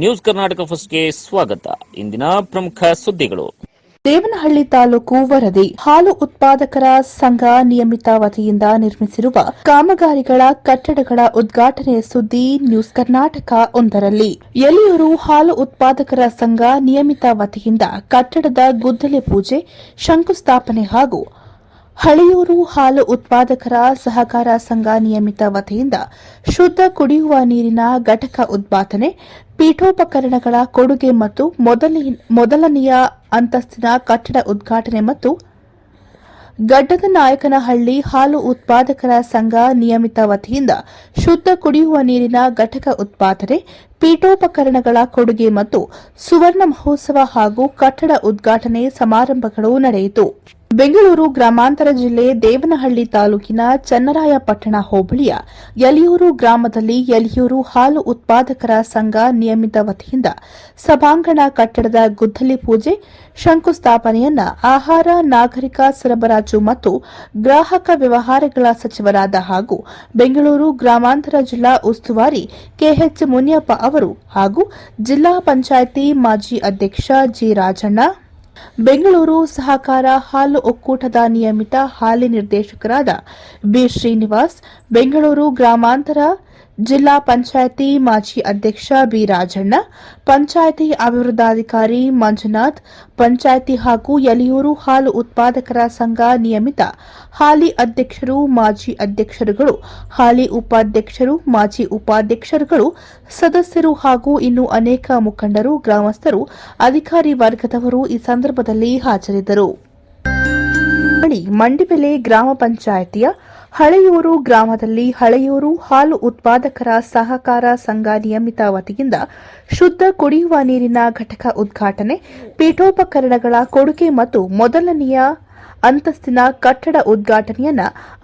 News Karnataka ಫಸ್ಟ್ಗೆ ಸ್ವಾಗತ. ಇಂದಿನ ಪ್ರಮುಖ ಸುದ್ದಿಗಳು. ದೇವನಹಳ್ಳಿ ತಾಲೂಕು ವರದಿ, ಹಾಲು ಉತ್ಪಾದಕರ ಸಂಘ ನಿಯಮಿತ ವತಿಯಿಂದ ನಿರ್ಮಿಸಿರುವ ಕಾಮಗಾರಿಗಳ ಕಟ್ಟಡಗಳ ಉದ್ಘಾಟನೆಯ ಸುದ್ದಿ ನ್ಯೂಸ್ ಕರ್ನಾಟಕ ಒಂದರಲ್ಲಿ. ಎಲಿಯೂರು ಹಾಲು ಉತ್ಪಾದಕರ ಸಂಘ ನಿಯಮಿತ ವತಿಯಿಂದ ಕಟ್ಟಡದ ಗುದ್ದಲಿ ಪೂಜೆ, ಶಂಕುಸ್ಥಾಪನೆ ಹಾಗೂ ಹಳೆಯೂರು ಹಾಲು ಉತ್ಪಾದಕರ ಸಹಕಾರ ಸಂಘ ನಿಯಮಿತ ವತಿಯಿಂದ ಶುದ್ಧ ಕುಡಿಯುವ ನೀರಿನ ಘಟಕ ಉದ್ಘಾಟನೆ, ಪೀಠೋಪಕರಣಗಳ ಕೊಡುಗೆ ಮತ್ತು ಮೊದಲಿ- ಮೊದಲನೆಯ ಅಂತಸ್ತಿನ ಕಟ್ಟಡ ಉದ್ಘಾಟನೆ ಮತ್ತು ಗಡ್ಡದ ನಾಯಕನಹಳ್ಳಿ ಹಾಲು ಉತ್ಪಾದಕರ ಸಂಘ ನಿಯಮಿತ ವತಿಯಿಂದ ಶುದ್ಧ ಕುಡಿಯುವ ನೀರಿನ ಘಟಕ ಉತ್ಪಾದನೆ ಪೀಠೋಪಕರಣಗಳ ಕೊಡುಗೆ ಮತ್ತು ಸುವರ್ಣ ಮಹೋತ್ಸವ ಹಾಗೂ ಕಟ್ಟಡ ಉದ್ಘಾಟನೆ ಸಮಾರಂಭಗಳು ನಡೆಯಿತು. ಬೆಂಗಳೂರು ಗ್ರಾಮಾಂತರ ಜಿಲ್ಲೆ ದೇವನಹಳ್ಳಿ ತಾಲೂಕಿನ ಚನ್ನರಾಯಪಟ್ಟಣ ಹೋಬಳಿಯ ಯಲಿಯೂರು ಗ್ರಾಮದಲ್ಲಿ ಯಲಿಯೂರು ಹಾಲು ಉತ್ಪಾದಕರ ಸಂಘ ನಿಯಮಿತ ವತಿಯಿಂದ ಸಭಾಂಗಣ ಕಟ್ಟಡದ ಗುದ್ದಲಿ ಪೂಜೆ, ಶಂಕುಸ್ಥಾಪನೆಯನ್ನ ಆಹಾರ, ನಾಗರಿಕ ಸರಬರಾಜು ಮತ್ತು ಗ್ರಾಹಕ ವ್ಯವಹಾರಗಳ ಸಚಿವರಾದ ಹಾಗೂ ಬೆಂಗಳೂರು ಗ್ರಾಮಾಂತರ ಜಿಲ್ಲಾ ಉಸ್ತುವಾರಿ ಕೆಎಚ್ ಮುನಿಯಪ್ಪ ಅವರು ಹಾಗೂ ಜಿಲ್ಲಾ ಪಂಚಾಯಿತಿ ಮಾಜಿ ಅಧ್ಯಕ್ಷ ಜಿ ರಾಜಣ್ಣ ಬೆಂಗಳೂರು ಸಹಕಾರ ಹಾಲು ಒಕ್ಕೂಟದ ನಿಯಮಿತ ಹಾಲಿ ನಿರ್ದೇಶಕರಾದ ಬಿ ಶ್ರೀನಿವಾಸ್ ಬೆಂಗಳೂರು ಗ್ರಾಮಾಂತರ ಜಿಲ್ಲಾ ಪಂಚಾಯಿತಿ ಮಾಜಿ ಅಧ್ಯಕ್ಷ ಬಿ ರಾಜಣ್ಣ, ಪಂಚಾಯಿತಿ ಅಭಿವೃದ್ಧಾಧಿಕಾರಿ ಮಂಜುನಾಥ್, ಪಂಚಾಯಿತಿ ಹಾಗೂ ಯಲಿಯೂರು ಹಾಲು ಉತ್ಪಾದಕರ ಸಂಘ ನಿಯಮಿತ ಹಾಲಿ ಅಧ್ಯಕ್ಷರು, ಮಾಜಿ ಅಧ್ಯಕ್ಷರುಗಳು, ಹಾಲಿ ಉಪಾಧ್ಯಕ್ಷರು, ಮಾಜಿ ಉಪಾಧ್ಯಕ್ಷರುಗಳು, ಸದಸ್ಯರು ಹಾಗೂ ಇನ್ನು ಅನೇಕ ಮುಖಂಡರು, ಗ್ರಾಮಸ್ಥರು, ಅಧಿಕಾರಿ ವರ್ಗದವರು ಈ ಸಂದರ್ಭದಲ್ಲಿ ಹಾಜರಿದ್ದರು. ಮಂಡಿಬೆಲೆ ಗ್ರಾಮ ಪಂಚಾಯಿತಿಯ ಹಳೆಯೂರು ಗ್ರಾಮದಲ್ಲಿ ಹಳೆಯೂರು ಹಾಲು ಉತ್ಪಾದಕರ ಸಹಕಾರ ಸಂಘ ನಿಯಮಿತ ವತಿಯಿಂದ ಶುದ್ಧ ಕುಡಿಯುವ ನೀರಿನ ಘಟಕ ಉದ್ಘಾಟನೆ, ಪೀಠೋಪಕರಣಗಳ ಕೊಡುಗೆ ಮತ್ತು ಮೊದಲನೆಯ ಅಂತಸ್ತಿನ ಕಟ್ಟಡ ಉದ್ಘಾಟನೆಯನ್ನ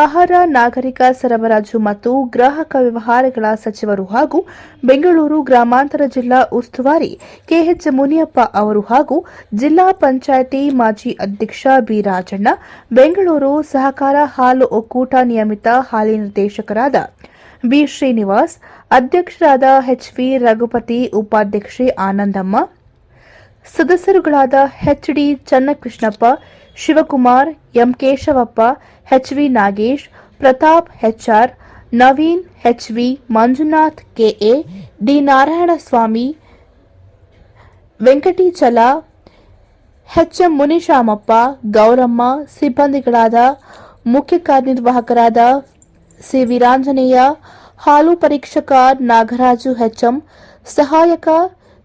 ಆಹಾರ, ನಾಗರಿಕ ಸರಬರಾಜು ಮತ್ತು ಗ್ರಾಹಕ ವ್ಯವಹಾರಗಳ ಸಚಿವರು ಹಾಗೂ ಬೆಂಗಳೂರು ಗ್ರಾಮಾಂತರ ಜಿಲ್ಲಾ ಉಸ್ತುವಾರಿ ಕೆಎಚ್ ಮುನಿಯಪ್ಪ ಅವರು ಹಾಗೂ ಜಿಲ್ಲಾ ಪಂಚಾಯಿತಿ ಮಾಜಿ ಅಧ್ಯಕ್ಷ ಬಿ ರಾಜಣ್ಣ, ಬೆಂಗಳೂರು ಸಹಕಾರ ಹಾಲು ಒಕ್ಕೂಟ ನಿಯಮಿತ ಹಾಲಿ ನಿರ್ದೇಶಕರಾದ ಬಿ ಶ್ರೀನಿವಾಸ್, ಅಧ್ಯಕ್ಷರಾದ ಎಚ್ವಿ ರಘುಪತಿ, ಉಪಾಧ್ಯಕ್ಷೆ ಆನಂದಮ್ಮ, ಸದಸ್ಯರುಗಳಾದ HD Channakrishnappa Shivakumar M Keshavappa HV Nagesh Pratap HR Naveen HV Manjunath K A D Narayanaswamy Venkatachala HM Munishamappa Gowramma ಸಿಬ್ಬಂದಿಗಳಾದ ಮುಖ್ಯ ಕಾರ್ಯನಿರ್ವಾಹಕರಾದ ಸಿ ವೀರಾಂಜನೇಯ ಹಾಲು ಪರೀಕ್ಷಕ ನಾಗರಾಜು ಎಚ್ಎಂ ಸಹಾಯಕ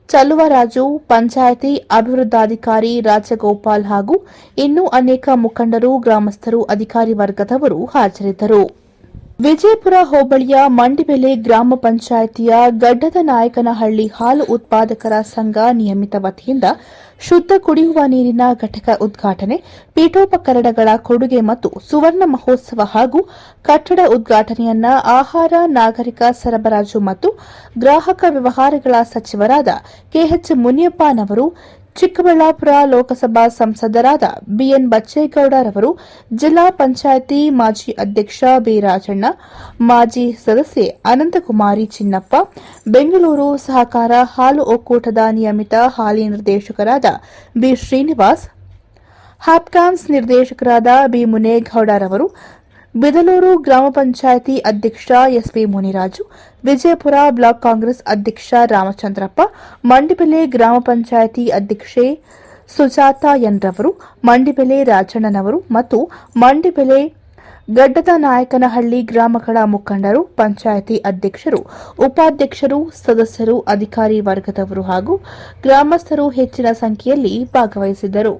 ಚಲುವರಾಜು, ಪಂಚಾಯಿತಿ ಅಭಿವೃದ್ಧಾಧಿಕಾರಿ ರಾಜಗೋಪಾಲ್ ಹಾಗೂ ಇನ್ನೂ ಅನೇಕ ಮುಖಂಡರು, ಗ್ರಾಮಸ್ಥರು, ಅಧಿಕಾರಿ ವರ್ಗದವರು ಹಾಜರಿದ್ದರು. ವಿಜಯಪುರ ಹೋಬಳಿಯ ಮಂಡಿಬೆಲೆ ಗ್ರಾಮ ಪಂಚಾಯಿತಿಯ ಗಡ್ಡದ ನಾಯಕನಹಳ್ಳಿ ಹಾಲು ಉತ್ಪಾದಕರ ಸಂಘ ನಿಯಮಿತ ವತಿಯಿಂದ ಶುದ್ಧ ಕುಡಿಯುವ ನೀರಿನ ಘಟಕ ಉದ್ಘಾಟನೆ, ಪೀಠೋಪಕರಣಗಳ ಕೊಡುಗೆ ಮತ್ತು ಸುವರ್ಣ ಮಹೋತ್ಸವ ಹಾಗೂ ಕಟ್ಟಡ ಉದ್ಘಾಟನೆಯನ್ನ ಆಹಾರ, ನಾಗರಿಕ ಸರಬರಾಜು ಮತ್ತು ಗ್ರಾಹಕ ವ್ಯವಹಾರಗಳ ಸಚಿವರಾದ ಕೆಎಚ್ ಮುನಿಯಪ್ಪನವರು ಚಿಕ್ಕಬಳ್ಳಾಪುರ ಲೋಕಸಭಾ ಸಂಸದರಾದ ಬಿಎನ್ ಬಚ್ಚೇಗೌಡರವರು ಜಿಲ್ಲಾ ಪಂಚಾಯಿತಿ ಮಾಜಿ ಅಧ್ಯಕ್ಷ ಬಿ ರಾಜಣ್ಣ ಮಾಜಿ ಸದಸ್ಯೆ ಅನಂತಕುಮಾರಿ ಚಿನ್ನಪ್ಪ, ಬೆಂಗಳೂರು ಸಹಕಾರ ಹಾಲು ಒಕ್ಕೂಟದ ನಿಯಮಿತ ಹಾಲಿ ನಿರ್ದೇಶಕರಾದ ಬಿ ಶ್ರೀನಿವಾಸ್, ಹ್ಯಾಪ್ಕಾಮ್ಸ್ ನಿರ್ದೇಶಕರಾದ ಬಿ ಮುನೇಗೌಡರವರು ಬಿದಲೂರು ಗ್ರಾಮ ಪಂಚಾಯಿತಿ ಅಧ್ಯಕ್ಷ S P Muniraju, Vijayapura block Congress ಅಧ್ಯಕ್ಷ ರಾಮಚಂದ್ರಪ್ಪ ಮಂಡಿಬೆಲೆ ಗ್ರಾಮ ಪಂಚಾಯಿತಿ ಅಧ್ಯಕ್ಷೆ ಸುಜಾತ ಎನ್ರವರು ಮಂಡಿಬೆಲೆ ರಾಜಣ್ಣನವರು ಮತ್ತು ಮಂಡಿಬೆಲೆ ಗಡ್ಡದ ನಾಯಕನಹಳ್ಳಿ ಗ್ರಾಮಗಳ ಮುಖಂಡರು, ಪಂಚಾಯಿತಿ ಅಧ್ಯಕ್ಷರು, ಉಪಾಧ್ಯಕ್ಷರು, ಸದಸ್ಯರು, ಅಧಿಕಾರಿ ವರ್ಗದವರು ಹಾಗೂ ಗ್ರಾಮಸ್ಥರು ಹೆಚ್ಚಿನ ಸಂಖ್ಯೆಯಲ್ಲಿ ಭಾಗವಹಿಸಿದ್ದರು.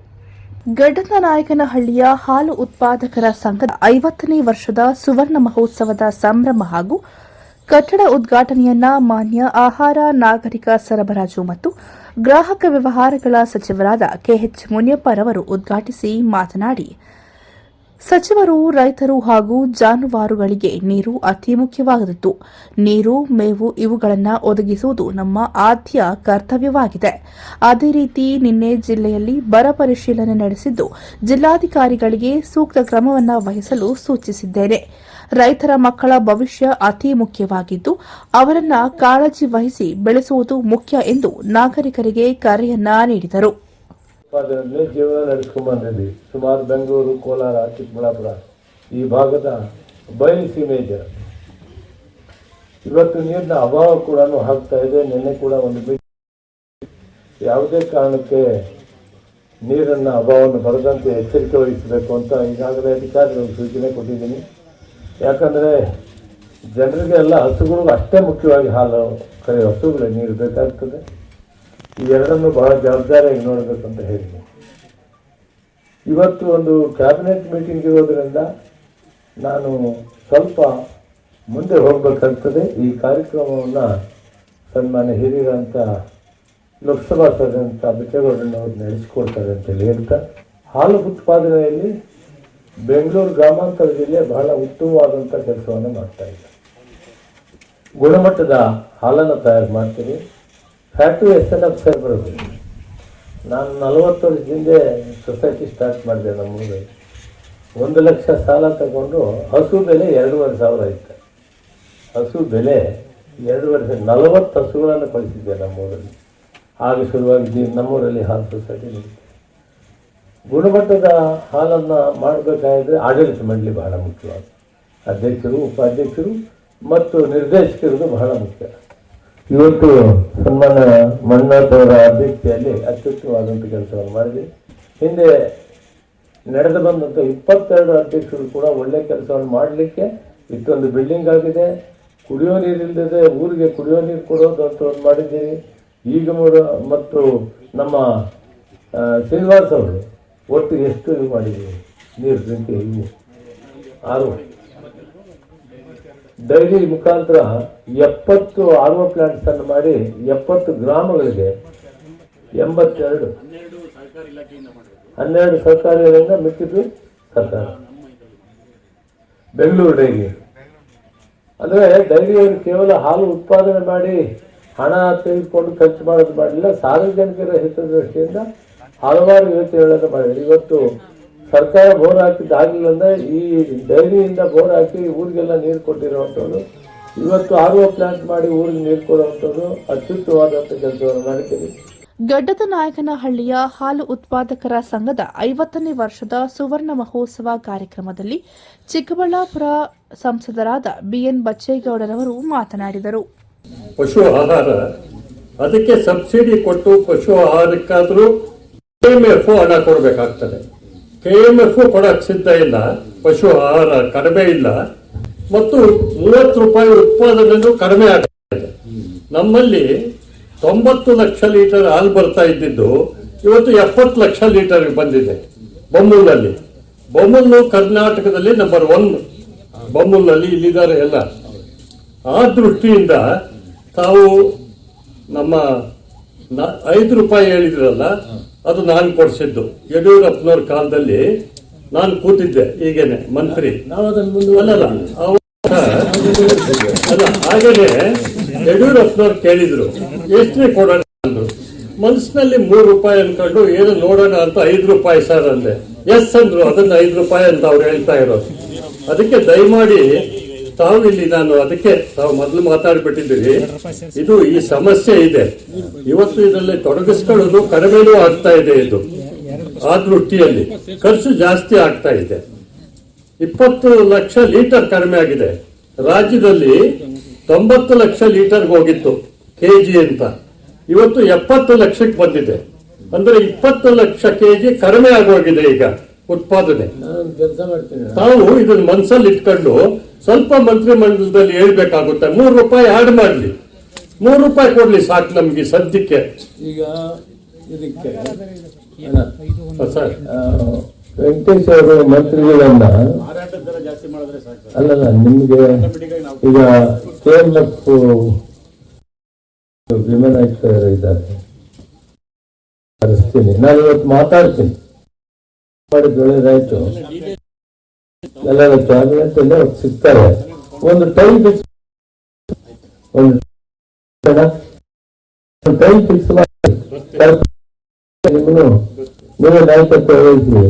ಗಡ್ಡದ ನಾಯಕನಹಳ್ಳಿಯ ಹಾಲು ಉತ್ಪಾದಕರ ಸಂಘದ ಐವತ್ತನೇ ವರ್ಷದ ಸುವರ್ಣ ಮಹೋತ್ಸವದ ಸಂಭ್ರಮ ಹಾಗೂ ಕಟ್ಟಡ ಉದ್ಘಾಟನೆಯನ್ನ ಮಾನ್ಯ ಆಹಾರ ನಾಗರಿಕ ಸರಬರಾಜು ಮತ್ತು ಗ್ರಾಹಕ ವ್ಯವಹಾರಗಳ ಸಚಿವರಾದ ಕೆಎಚ್ ಮುನಿಯಪ್ಪರವರು ಉದ್ಘಾಟಿಸಿ ಮಾತನಾಡಿ ಸಚಿವರು ರೈತರು ಹಾಗೂ ಜಾನುವಾರುಗಳಿಗೆ ನೀರು ಅತಿ ಮುಖ್ಯವಾದದ್ದು. ನೀರು, ಮೇವು ಇವುಗಳನ್ನು ಒದಗಿಸುವುದು ನಮ್ಮ ಆದ್ಯ ಕರ್ತವ್ಯವಾಗಿದೆ. ಅದೇ ರೀತಿ ನಿನ್ನೆ ಜಿಲ್ಲೆಯಲ್ಲಿ ಬರ ಪರಿಶೀಲನೆ ನಡೆಸಿದ್ದು ಜಿಲ್ಲಾಧಿಕಾರಿಗಳಿಗೆ ಸೂಕ್ತ ಕ್ರಮವನ್ನು ವಹಿಸಲು ಸೂಚಿಸಿದ್ದೇನೆ. ರೈತರ ಮಕ್ಕಳ ಭವಿಷ್ಯ ಅತಿ ಮುಖ್ಯವಾಗಿದ್ದು ಅವರನ್ನ ಕಾಳಜಿ ವಹಿಸಿ ಬೆಳೆಸುವುದು ಮುಖ್ಯ ಎಂದು ನಾಗರಿಕರಿಗೆ ಕರೆಯನ್ನ ನೀಡಿದರು. ಉತ್ಪಾದನೆಯಲ್ಲಿ ಜೀವನ ನಡೆಸ್ಕೊಂಡ್ ಬಂದಿದ್ವಿ. ಸುಮಾರು ಬೆಂಗಳೂರು, ಕೋಲಾರ, ಚಿಕ್ಕಬಳ್ಳಾಪುರ. ಈ ಭಾಗದ ಬಯಲು ಸೀಮೆ ಇದೆ ಇವತ್ತು ನೀರಿನ ಅಭಾವ ಕೂಡ ಆಗ್ತಾ ಇದೆ. ನಿನ್ನೆ ಕೂಡ ಒಂದು ಯಾವುದೇ ಕಾರಣಕ್ಕೆ ನೀರನ್ನ ಅಭಾವವನ್ನು ಬರದಂತೆ ಎಚ್ಚರಿಕೆ ವಹಿಸಬೇಕು ಅಂತ ಈಗಾಗಲೇ ಅಧಿಕಾರಿಗಳಿಗೆ ಸೂಚನೆ ಕೊಟ್ಟಿದ್ದೀನಿ. ಯಾಕಂದರೆ ಜನರಿಗೆ ಎಲ್ಲ ಹಸುಗಳು ಅಷ್ಟೇ ಮುಖ್ಯವಾಗಿ ಹಾಲು, ಕರೆ ಹಸುಗಳಿಗೆ ನೀರು ಬೇಕಾಗ್ತದೆ. ಈ ಎರಡನ್ನು ಬಹಳ ಜವಾಬ್ದಾರಿಯಾಗಿ ನೋಡಬೇಕಂತ ಹೇಳಿದ್ದೀನಿ ಇವತ್ತು ಒಂದು ಕ್ಯಾಬಿನೆಟ್ ಮೀಟಿಂಗ್ ಇರೋದರಿಂದ ನಾನು ಸ್ವಲ್ಪ ಮುಂದೆ ಹೋಗಬೇಕಾಗ್ತದೆ. ಈ ಕಾರ್ಯಕ್ರಮವನ್ನು ಸನ್ಮಾನ್ಯ ಹಿರಿಯರಂತ, ಲೋಕಸಭಾ ಸದಸ್ಯರಂತ ಬಿಚ್ಚೇಗೌಡನವರು ನಡೆಸಿಕೊಡ್ತಾರೆ ಅಂತೇಳಿ ಹೇಳ್ತಾ, ಹಾಲು ಉತ್ಪಾದನೆಯಲ್ಲಿ ಬೆಂಗಳೂರು ಗ್ರಾಮಾಂತರ ಜಿಲ್ಲೆ ಬಹಳ ಉತ್ತಮವಾದಂಥ ಕೆಲಸವನ್ನು ಮಾಡ್ತಾ ಇದೆ ಗುಣಮಟ್ಟದ ಹಾಲನ್ನು ತಯಾರು ಮಾಡ್ತೀವಿ. Factory S N F sir ನಾನು ನಲವತ್ತು ವರ್ಷದಿಂದ ಸೊಸೈಟಿ ಸ್ಟಾರ್ಟ್ ಮಾಡಿದೆ ನಮ್ಮೂರಲ್ಲಿ ಒಂದು ಲಕ್ಷ ಸಾಲ ತಗೊಂಡು ಹಸು ಬೆಲೆ ಎರಡೂವರೆ ಸಾವಿರ ಇತ್ತು. ಹಸು ಬೆಲೆ ಎರಡೂವರೆ ನಲವತ್ತು ಹಸುಗಳನ್ನು ಕಳಿಸಿದ್ದೆ ನಮ್ಮೂರಲ್ಲಿ ಆಗ ಶುರುವಾಗಿ ನಮ್ಮೂರಲ್ಲಿ ಹಾಲು ಸೊಸೈಟಿ ಗುಣಮಟ್ಟದ ಹಾಲನ್ನು ಮಾಡಬೇಕಾದ್ರೆ ಆಡಳಿತ ಮಂಡಳಿ ಬಹಳ ಮುಖ್ಯವಾದ ಅಧ್ಯಕ್ಷರು, ಉಪಾಧ್ಯಕ್ಷರು ಮತ್ತು ನಿರ್ದೇಶಕರದು ಬಹಳ ಮುಖ್ಯ. ಇವತ್ತು ಸನ್ಮಾನ ಮಂಜುನಾಥ್ ಅವರ ಅಧ್ಯಕ್ಷತೆಯಲ್ಲಿ ಅತ್ಯುತ್ತಮವಾದಂಥ ಕೆಲಸವನ್ನು ಮಾಡಿದೆ ಹಿಂದೆ ನಡೆದು ಬಂದಂಥ ಇಪ್ಪತ್ತೆರಡು ಅಧ್ಯಕ್ಷರು ಕೂಡ ಒಳ್ಳೆ ಕೆಲಸವನ್ನು ಮಾಡಲಿಕ್ಕೆ ಇಷ್ಟೊಂದು ಬಿಲ್ಡಿಂಗ್ ಆಗಿದೆ. ಕುಡಿಯೋ ನೀರಿಲ್ಲದೆ ಊರಿಗೆ ಕುಡಿಯೋ ನೀರು ಕೊಡೋದು ಅಂತ ಮಾಡಿದ್ದೀರಿ. ಈಗ ಮತ್ತು ನಮ್ಮ ಶ್ರೀನಿವಾಸ್ ಅವರು ಒಟ್ಟು ಎಷ್ಟು ಮಾಡಿದ್ದೀವಿ ನೀರು ಡ್ರಿಂಕ್ ಇವು ಆರು. ಡೈರಿ ಮುಖಾಂತರ ಎಪ್ಪತ್ತು ಆರ್ವ ಪ್ಲಾಂಟ್ಸ್ ಅನ್ನು ಮಾಡಿ ಎಪ್ಪತ್ತು ಗ್ರಾಮಗಳಿಗೆ ಎಂಬತ್ತೆರಡು. ಹನ್ನೆರಡು ಸರ್ಕಾರಿಗಳಿಂದ ಮಿಕ್ಕಿದ್ದು ಸರ್ಕಾರ. ಬೆಂಗಳೂರು ಡೈರಿ. ಅಂದ್ರೆ ಡೈರಿಯವರು ಕೇವಲ ಹಾಲು ಉತ್ಪಾದನೆ ಮಾಡಿ ಹಣ ತೆಗೆದುಕೊಂಡು ಖರ್ಚು ಮಾಡೋದು ಮಾಡಲಿಲ್ಲ ಸಾರ್ವಜನಿಕರ ಹಿತದೃಷ್ಟಿಯಿಂದ ಹಲವಾರು ಯೋಚನೆಗಳನ್ನು ಮಾಡಿದ್ದಾರೆ. ಇವತ್ತು ಸರ್ಕಾರ ಬೋರ್ ಹಾಕಿದ್ದು ಆಗಲಿಲ್ಲ ಅಂದ್ರೆ ಈ ಡೈರಿಯಿಂದ ಬೋರ್ ಹಾಕಿ ಊರಿಗೆಲ್ಲ ನೀರು ಕೊಟ್ಟಿರುವಂಥದ್ದು ಇವತ್ತು ಆರ್ ಒ ಪ್ಲಾಂಟ್ ಮಾಡಿ ಊರಿಗೆ ನೀರು ಕೊಡುವಂಥವ್ರು ಅತ್ಯುತ್ತಮವಾದಂಥ ಕೆಲಸವನ್ನು ಮಾಡಿದ್ದೀವಿ ಗಡ್ಡದ ನಾಯಕನಹಳ್ಳಿಯ ಹಾಲು ಉತ್ಪಾದಕರ ಸಂಘದ ಐವತ್ತನೇ ವರ್ಷದ ಸುವರ್ಣ ಮಹೋತ್ಸವ ಕಾರ್ಯಕ್ರಮದಲ್ಲಿ ಚಿಕ್ಕಬಳ್ಳಾಪುರ ಸಂಸದರಾದ ಬಿಎನ್ ಬಚ್ಚೇಗೌಡರವರು ಮಾತನಾಡಿದರು. ಪಶು ಆಹಾರ ಅದಕ್ಕೆ ಸಬ್ಸಿಡಿ ಕೊಟ್ಟು ಪಶು ಆಹಾರಕ್ಕಾದರೂ ಹಣ ಕೊಡಬೇಕಾಗ್ತದೆ. ಕೆ ಎಂ ಎಫ್ ಕೊಡಕ್ಕೆ ಸಿದ್ಧ ಇಲ್ಲ, ಪಶು ಆಹಾರ ಕಡಿಮೆ ಇಲ್ಲ, ಮತ್ತು ಮೂವತ್ತು ರೂಪಾಯಿ ಉತ್ಪಾದನೆಯೂ ಕಡಿಮೆ ಆಗ್ತಾ ಇದೆ. ನಮ್ಮಲ್ಲಿ ತೊಂಬತ್ತು ಲಕ್ಷ ಲೀಟರ್ ಹಾಲು ಬರ್ತಾ ಇದ್ದಿದ್ದು, ಇವತ್ತು ಎಪ್ಪತ್ತು ಲಕ್ಷ ಲೀಟರ್ ಬಂದಿದೆ ಬೊಮ್ಮೂಲಲ್ಲಿ ಬೊಮ್ಮೂಲು ಕರ್ನಾಟಕದಲ್ಲಿ ನಂಬರ್ ಒನ್ ಬೊಮ್ಮೂಲಲ್ಲಿ ಇಲ್ಲಿದ್ದಾರೆ ಎಲ್ಲ. ಆ ದೃಷ್ಟಿಯಿಂದ ತಾವು ನಮ್ಮ ಐದು ರೂಪಾಯಿ ಹೇಳಿದ್ರಲ್ಲ ಅದು ನಾನು ಕೊಡಿಸಿದ್ದು. ಯಡಿಯೂರಪ್ಪನವ್ರ ಕಾಲದಲ್ಲಿ ನಾನು ಕೂತಿದ್ದೆ, ಈಗೇನೆ, ಮಂತ್ರಿ. ಅಲ್ಲಲ್ಲ ಅಲ್ಲ, ಹಾಗೇನೆ ಯಡಿಯೂರಪ್ಪನವ್ರು ಕೇಳಿದ್ರು ಎಷ್ಟೇ ಕೊಡೋಣ ಅಂದ್ರು. ಮನಸ್ಸಿನಲ್ಲಿ ಮೂರು ರೂಪಾಯಿ ಅನ್ಕೊಂಡು, ಏನು ನೋಡೋಣ ಅಂತ ಐದು ರೂಪಾಯಿ ಸರ್ ಅಂದೆ. ಎಸ್ ಅಂದ್ರು, ಅದನ್ನ ಐದು ರೂಪಾಯಿ ಅಂತ ಅವ್ರು ಹೇಳ್ತಾ ಇರೋದು. ಅದಕ್ಕೆ ದಯಮಾಡಿ ತಾವು ಇಲ್ಲಿ ನಾನು ಅದಕ್ಕೆ ತಾವು ಮೊದಲು ಮಾತಾಡ್ಬಿಟ್ಟಿದ್ದೀರಿ. ಇದು ಈ ಸಮಸ್ಯೆ ಇದೆ. ಇವತ್ತು ಇದರಲ್ಲಿ ತೊಡಗಿಸ್ಕೊಳ್ಳೋದು ಕಡಿಮೆನೂ ಆಗ್ತಾ ಇದೆ ಇದು. ಆ ದೃಷ್ಟಿಯಲ್ಲಿ ಖರ್ಚು ಜಾಸ್ತಿ ಆಗ್ತಾ ಇದೆ. ಇಪ್ಪತ್ತು ಲಕ್ಷ ಲೀಟರ್ ಕಡಿಮೆ ಆಗಿದೆ. ರಾಜ್ಯದಲ್ಲಿ ತೊಂಬತ್ತು ಲಕ್ಷ ಲೀಟರ್ಗೆ ಹೋಗಿತ್ತು ಕೆ ಜಿ ಅಂತ. ಇವತ್ತು ಎಪ್ಪತ್ತು ಲಕ್ಷಕ್ಕೆ ಬಂದಿದೆ. ಅಂದ್ರೆ ಇಪ್ಪತ್ತು ಲಕ್ಷ ಕೆ ಜಿ ಕಡಿಮೆ ಆಗೋಗಿದೆ ಈಗ. ಉತ್ಪಾದನೆ. ನಾನು ಕೆಲಸ ಮಾಡ್ತೀನಿ ತಾವು ಇದನ್ನ ಮನಸ್ಸಲ್ಲಿ ಇಟ್ಕೊಂಡು ಸ್ವಲ್ಪ ಮಂತ್ರಿ ಮಂಡಲದಲ್ಲಿ ಹೇಳ್ಬೇಕಾಗುತ್ತೆ ಮೂರು ರೂಪಾಯಿ ಆಡ್ ಮಾಡ್ಲಿ. ಮೂರು ರೂಪಾಯಿ ಕೊಡ್ಲಿ ಸಾಕು ನಮ್ಗೆ ಸದ್ಯಕ್ಕೆ. ಈಗ ಇದಕ್ಕೆ ಸರ್. ವೆಂಕಟೇಶ್ ಅವರು ಮಂತ್ರಿಗಳನ್ನ ಅಲ್ಲಲ್ಲ ನಿಮ್ಗೆ ಈಗ ಕೆ ಎಂ ಎಫ್ ವಿಮೆನ್ ಆಯುಕ್ತರು ಇದ್ದಾರೆ. ಕರೆಸ್ತೀನಿ. ನಾನು ಇವತ್ತು ಮಾತಾಡ್ತೀನಿ. ಮಾಡಿದ್ದು ಬೆಳೆದಾಯ್ತು. ಎಲ್ಲ ಕ್ಯಾಬಿನೆಟ್ ಎಲ್ಲ ಸಿಗ್ತಾರೆ. ಒಂದು ಟೈಮ್ ಫಿಕ್ಸ್ ಒಂದು ಟೈಮ್ ಫಿಕ್ಸ್ ಮಾಡಿ. ನೀವೇ ನಾಯಕತ್ವ ವಹಿಸಿ.